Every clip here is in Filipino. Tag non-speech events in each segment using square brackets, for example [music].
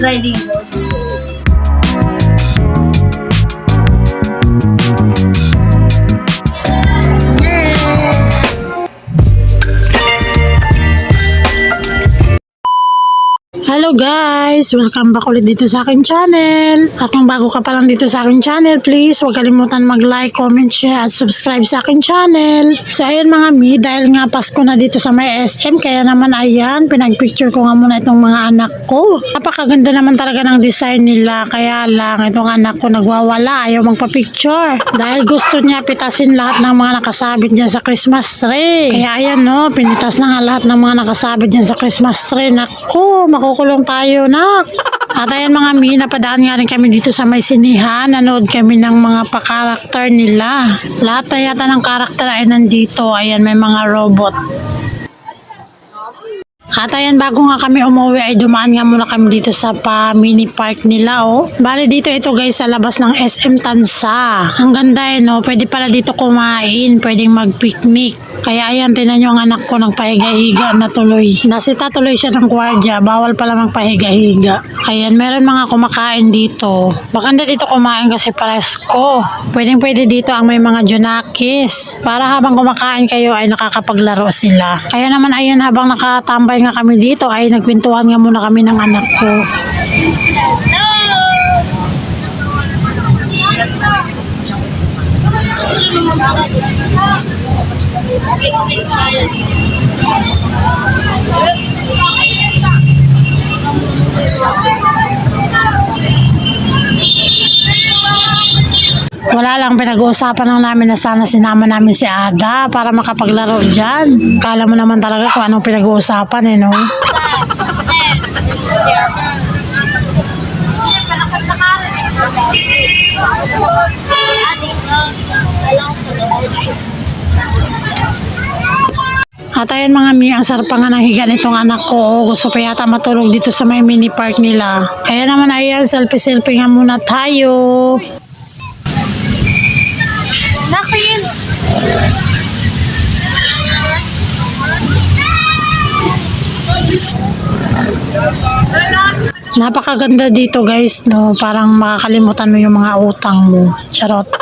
Dây Guys! Welcome back ulit dito sa aking channel. At kung bago ka pa lang dito sa aking channel, please huwag kalimutan mag-like, comment, share at subscribe sa aking channel. So ayun mga mi, dahil nga Pasko na dito sa may SM, kaya naman ayan, pinagpicture ko nga muna itong mga anak ko. Napakaganda naman talaga ng design nila, kaya lang itong anak ko nagwawala, ayaw magpa-picture. Dahil gusto niya pitasin lahat ng mga nakasabit dyan sa Christmas tree. Kaya ayan no, pinitas na nga lahat ng mga nakasabit dyan sa Christmas tree. Naku, makukulong tayo nak. At ayan mga mi, napadaan nga rin kami dito sa may sinihan. Nanood kami ng mga pa-karakter nila. Lahat na yata ng karakter ay nandito. Ayan, may mga robot. At ayan, bago nga kami umuwi ay dumaan nga muna kami dito sa pa mini park nila oh. Bali dito ito guys sa labas ng SM Tansa. Ang ganda eh no, pwede pala dito kumain, pwedeng mag-picnic. Kaya ayan, tinan nyo ang anak ko ng pahiga-higa na tuloy. Nasita tuloy siya ng kwardya, bawal pala magpahiga-higa. Ayan, meron mga kumakain dito. Baka hindi dito kumain kasi presko. Pwedeng pwede dito ang may mga junakis. Para habang kumakain kayo ay nakakapaglaro sila. Kaya naman ayan, habang nakatambay nga kami dito ay nagkwentuhan nga muna kami ng anak ko. Wala lang pinag-uusapan lang namin na sana sinama namin si Ada para makapaglaro dyan. Kala mo naman talaga kung anong pinag-uusapan eh, no? At ayan mga mi, ang sarap nga ng higa nitong anak ko. Gusto pa yata matulog dito sa may mini park nila. Kaya naman ayan, selfie-selfie nga muna tayo. Napakaganda dito guys, no? Parang makakalimutan mo yung mga utang mo. Charot.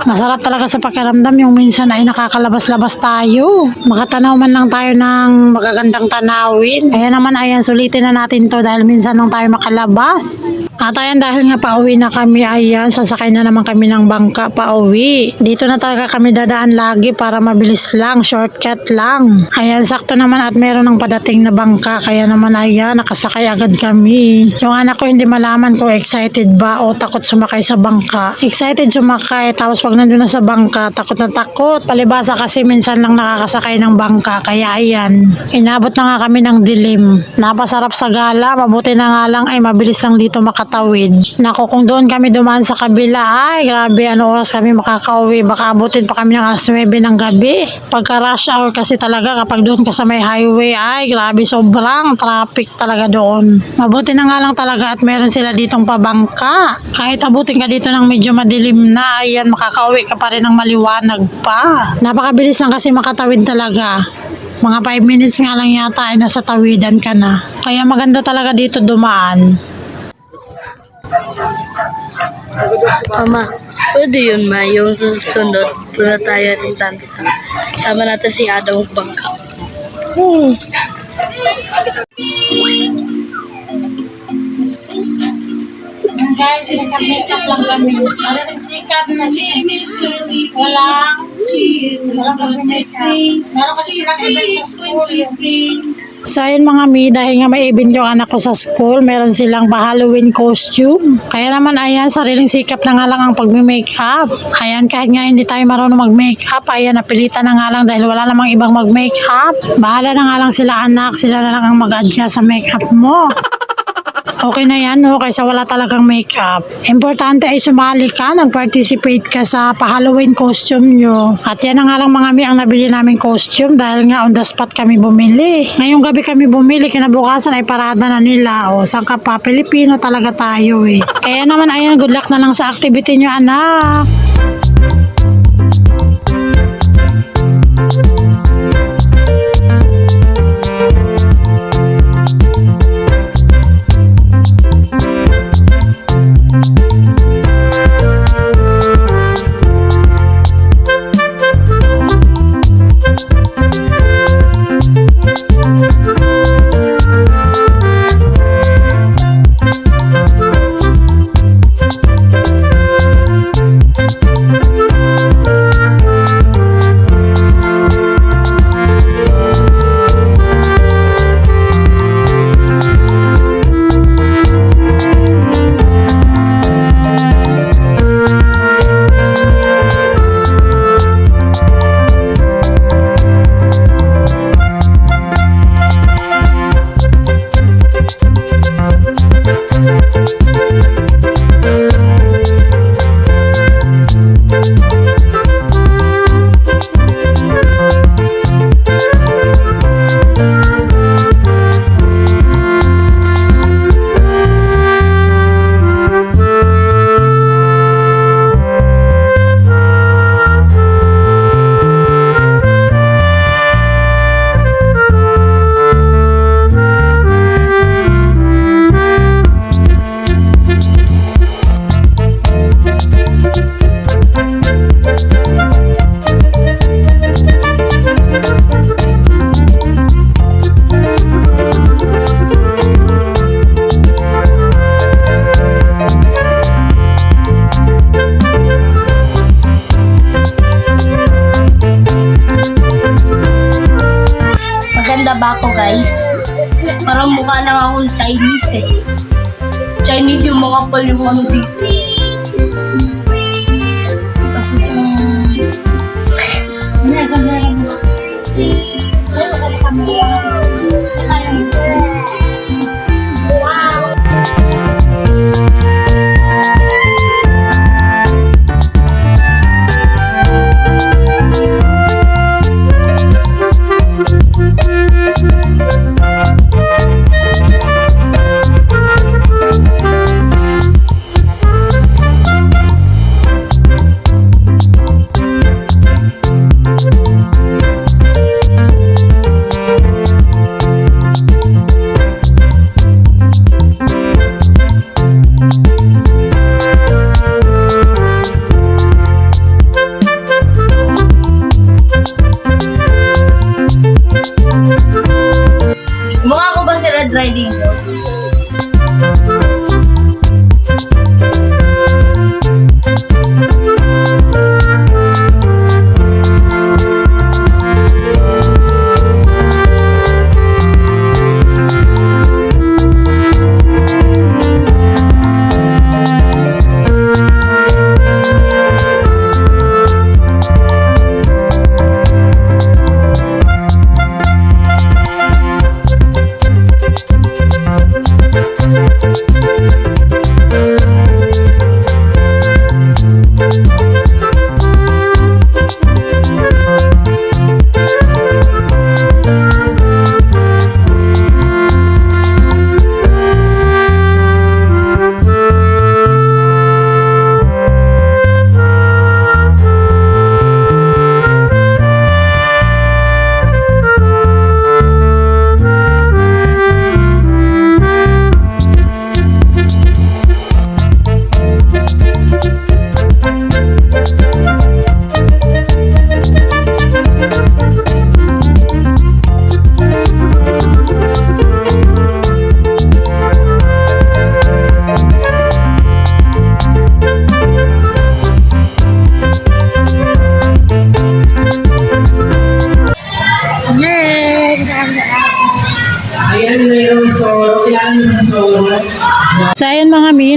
Masarap talaga sa pakiramdam yung minsan ay nakakalabas-labas tayo. Makatanaw man lang tayo ng magagandang tanawin. Kaya naman ayan, sulitin na natin to dahil minsan lang tayo makalabas. At ayan, dahil nga pauwi na kami, ayan, sasakay na naman kami ng bangka pauwi. Dito na talaga kami dadaan lagi para mabilis lang, shortcut lang. Ayan, sakto naman at meron ng padating na bangka. Kaya naman ayan, nakasakay agad kami. Yung anak ko hindi malaman kung excited ba o takot sumakay sa bangka. Excited sumakay, tapos pag nandun na sa bangka, takot na takot. Palibasa kasi minsan lang nakakasakay ng bangka. Kaya ayan, inabot na nga kami ng dilim. Napasarap sa gala, mabuti na nga lang ay mabilis lang dito makatawid. Nako, kung doon kami dumaan sa kabila, ay grabe, ano oras kami makakauwi. Baka abutin pa kami ng alas 9 ng gabi. Pagka rush hour kasi talaga kapag doon ka sa may highway, ay grabe, sobrang traffic talaga doon. Mabuti na nga lang talaga at meron sila ditong pabangka. Kahit abutin ka dito ng medyo madilim na, ayan, makakauwi ka pa rin ng maliwanag pa. Napakabilis lang kasi makatawid talaga. Mga 5 minutes nga lang yata ay nasa tawidan ka na. Kaya maganda talaga dito dumaan. Mama, pwede yun ma, yung susunod, punta tayo ating tansa. Sama natin si Adam Bangka. Hmm. Guys, nag-makeup lang kami. Wala rin sikat kasi walang walang. Meron kasi silang event sa school. So ayun mga mi, dahil nga may event yung anak ko sa school, meron silang pa-Halloween costume. Kaya naman ayan, sariling sikap na nga lang ang pagme-makeup. Ayan, kahit nga hindi tayo marunong mag-makeup, ayan, napilitan na nga lang dahil wala namang ibang mag-makeup. Bahala na nga lang sila anak, sila na lang ang mag-adjust sa makeup mo. Okay na yan, no? Kaysa wala talagang makeup. Importante ay sumali ka, nag-participate ka sa pa-Halloween costume nyo. At yan na nga lang mga mi ang nabili namin costume dahil nga on the spot kami bumili. Ngayong gabi kami bumili, kinabukasan ay parada na nila. O, saan ka pa? Pilipino talaga tayo eh. Kaya naman, ayan, good luck na lang sa activity nyo, anak. Chinese yung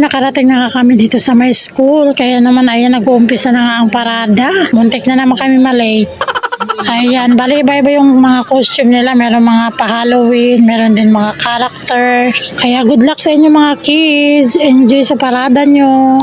nakarating na kami dito sa my school. Kaya naman ayan, nag-uumpisa na nga ang parada. Muntik na naman kami malate. Ayan, bali iba-iba yung mga costume nila. Meron mga pa-Halloween, meron din mga character. Kaya good luck sa inyo mga kids. Enjoy sa parada nyo.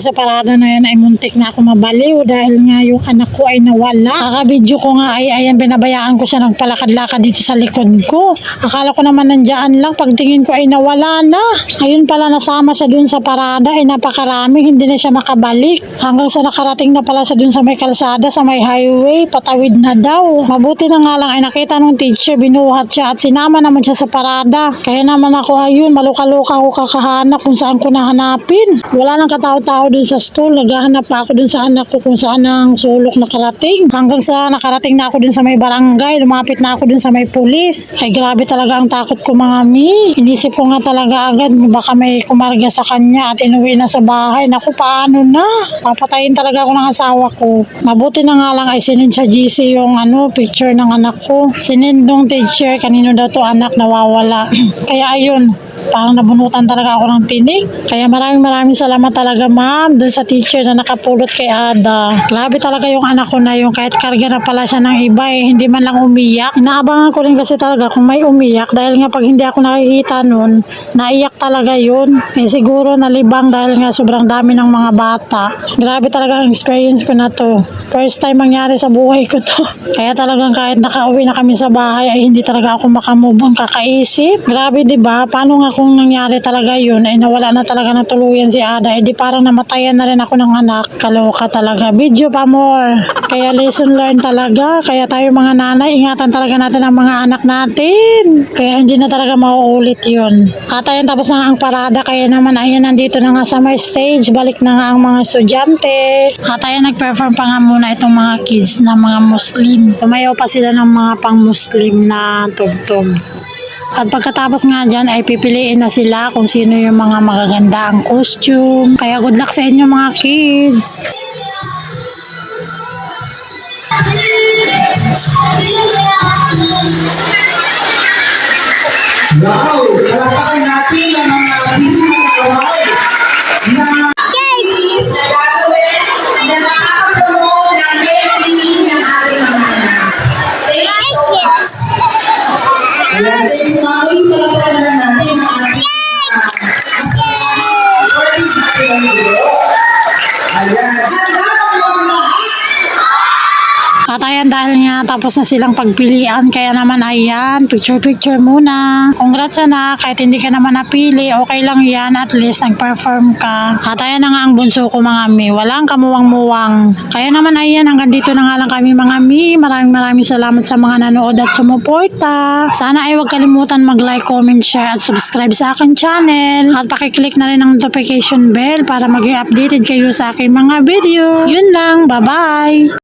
Sa parada na yan ay muntik na ako mabaliw dahil nga yung anak ko ay nawala. Kaka-video ko nga ay ayan binabayaan ko siya nagpalakad-lakad dito sa likod ko. Akala ko naman nandyan lang pagtingin ko ay nawala na. Ayun pala nasama siya dun sa parada ay napakarami hindi na siya makabalik. Hanggang sa nakarating na pala siya dun sa may kalsada sa may highway patawid na daw. Mabuti na nga lang ay nakita nung teacher binuhat siya at sinama naman siya sa parada. Kaya naman ako ayun maluka-luka ako kakahanap kung saan ko nahanapin. Wala nang katao-tao dun sa school. Naghahanap pa ako dun sa anak ko kung saan ang sulok nakarating. Hanggang sa nakarating na ako dun sa may barangay. Lumapit na ako dun sa may pulis. Ay grabe talaga ang takot ko mga mi. Inisip ko nga talaga agad baka may kumarga sa kanya at inuwi na sa bahay. Naku paano na? Papatayin talaga ako ng asawa ko. Mabuti na nga lang ay sinend sa GC yung ano, picture ng anak ko. Sinendong teacher kanino daw to anak nawawala. [clears throat] Kaya ayun, parang nabunutan talaga ako ng tinig. Kaya maraming maraming salamat talaga ma'am dun sa teacher na nakapulot kay Ada. Grabe talaga yung anak ko na yung kahit karga na pala siya ng iba eh, hindi man lang umiyak. Inaabangan ko rin kasi talaga kung may umiyak dahil nga pag hindi ako nakikita nun, naiyak talaga yun. Eh siguro nalibang dahil nga sobrang dami ng mga bata. Grabe talaga ang experience ko na to. First time mangyari sa buhay ko to. [laughs] Kaya talagang kahit nakauwi na kami sa bahay ay hindi talaga ako makamove on kakaisip. Grabe 'di ba? Paano nga kung nangyari talaga yun ay nawala na talaga ng tuluyan si Ada. Eh di parang namatayan na rin ako ng anak. Kaloka talaga. Video pa more. Kaya lesson learned talaga. Kaya tayo mga nanay, ingatan talaga natin ang mga anak natin. Kaya hindi na talaga mauulit yun. At ayun, tapos na ang parada. Kaya naman, ayun, nandito na nga sa may stage. Balik na nga ang mga estudyante. At ayun, nag-perform pa nga muna itong mga kids na mga Muslim. Tumayaw pa sila ng mga pang-Muslim na tugtog. At pagkatapos nga dyan ay pipiliin na sila kung sino yung mga magaganda ang costume. Kaya good luck sa inyo mga kids. Wow! Kalapakan tapos na silang pagpilian kaya naman ayan picture picture muna. Congrats na kahit hindi ka naman napili okay lang yan at least nag-perform ka. At na nga ang bunso ko mga mi. Walang kamuwang-muwang. Kaya naman ayan hanggang dito na nga lang kami mga mi. Maraming maraming salamat sa mga nanood at sumuporta. Sana ay huwag kalimutan mag-like, comment, share at subscribe sa akin channel. At pakiclick na rin ang notification bell para maging updated kayo sa aking mga video. Yun lang. Bye-bye!